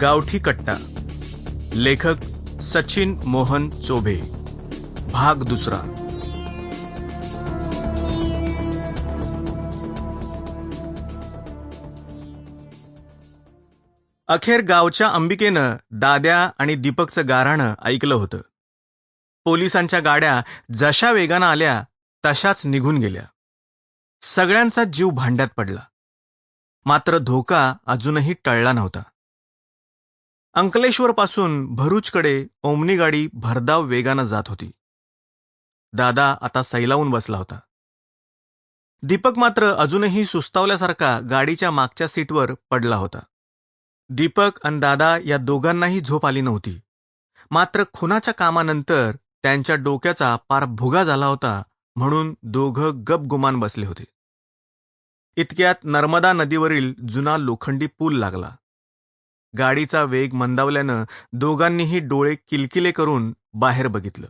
गावठी कट्टा. लेखक सचिन मोहन चोभे. भाग दुसरा. अखेर गावच्या अंबिकेनं दाद्या आणि दीपकचं गाराणं ऐकलं होतं. पोलिसांच्या गाड्या जशा वेगानं आल्या तशाच निघून गेल्या. सगळ्यांचा जीव भांड्यात पडला. मात्र धोका अजूनही टळला नव्हता. अंकलेश्वरपासून भरूचकडे ओमनी गाडी भरधाव वेगानं जात होती. दादा आता सैलावून बसला होता. दीपक मात्र अजूनही सुस्तावल्यासारखा गाडीच्या मागच्या सीटवर पडला होता. दीपक आणि दादा या दोघांनाही झोप आली नव्हती. मात्र खुनाच्या कामानंतर त्यांच्या डोक्याचा पार भुगा झाला होता म्हणून दोघं गपगुमान बसले होते. इतक्यात नर्मदा नदीवरील जुना लोखंडी पूल लागला. गाडीचा वेग मंदावल्यानं दोघांनीही डोळे किलकिले करून बाहेर बघितलं.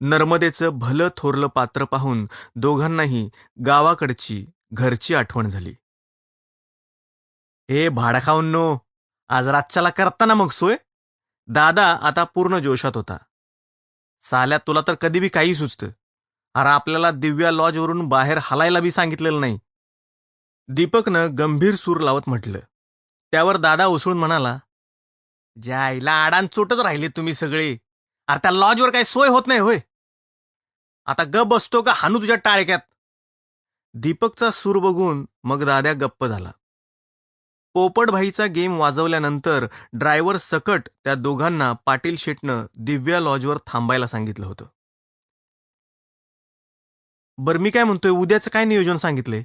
नर्मदेचं भलं थोरलं पात्र पाहून दोघांनाही गावाकडची घरची आठवण झाली. हे भाडाखाऊन नो. आज रातच्याला करताना मग सोय. दादा आता पूर्ण जोशात होता. साल्या तुला तर कधी बी काही सुचतं. अरे आपल्याला दिव्या लॉजवरून बाहेर हलायला बी सांगितलेलं नाही. दीपकनं गंभीर सूर लावत म्हटलं. त्यावर दादा उसळून म्हणाला ज्या आईला आडान चोटच राहिले तुम्ही सगळे. अरे त्या लॉजवर काही सोय होत नाही होय. आता ग बसतो का हानू तुझ्या टाळक्यात. दीपकचा सूर बघून मग दाद्या गप्प झाला. पोपटभाईचा गेम वाजवल्यानंतर ड्रायव्हर सकट त्या दोघांना पाटील शेटनं दिव्या लॉजवर थांबायला सांगितलं होतं. बरं मी काय म्हणतोय? उद्याचं काय नियोजन सांगितले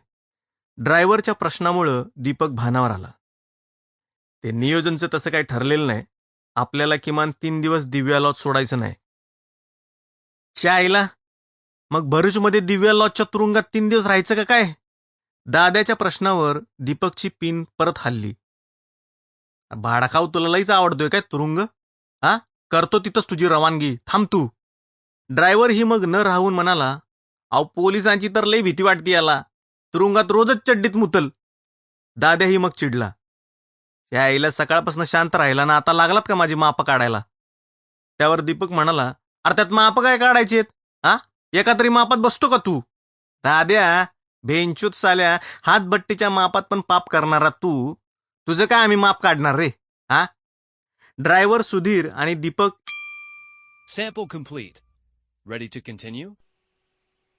ड्रायव्हरच्या प्रश्नामुळं दीपक भानावर आला. ते नियोजनचं तसं काही ठरलेलं नाही. आपल्याला किमान तीन दिवस दिव्या लॉज सोडायचं नाही. च्या आईला मग भरूचमध्ये दिव्या लॉजच्या तुरुंगात तीन दिवस राहायचं का काय? दाद्याच्या प्रश्नावर दीपकची पिन परत हल्ली. भाडाखाऊ तुला लईच आवडतोय काय तुरुंग? हा? करतो तिथंच तुझी रवानगी. थांब तू. ड्रायव्हर ही मग न राहून म्हणाला अहो पोलिसांची तर लई भीती वाटते याला. तुरुंगात रोजच चड्डीत मुतल. दाद्याही मग चिडला. या आईला सकाळपासून शांत राहिला ना आता लागलात का माझी माप काढायला? त्यावर दीपक म्हणाला अरे त्यात माप काय काढायचेत हा एका तरी मापात बसतो का तू? दाद्या भेंचूत साल्या हातबट्टीच्या मापात पण पाप करणारा तू. तुझं काय आम्ही माप काढणार रे? हा ड्रायव्हर सुधीर आणि Deepak sample complete ready to continue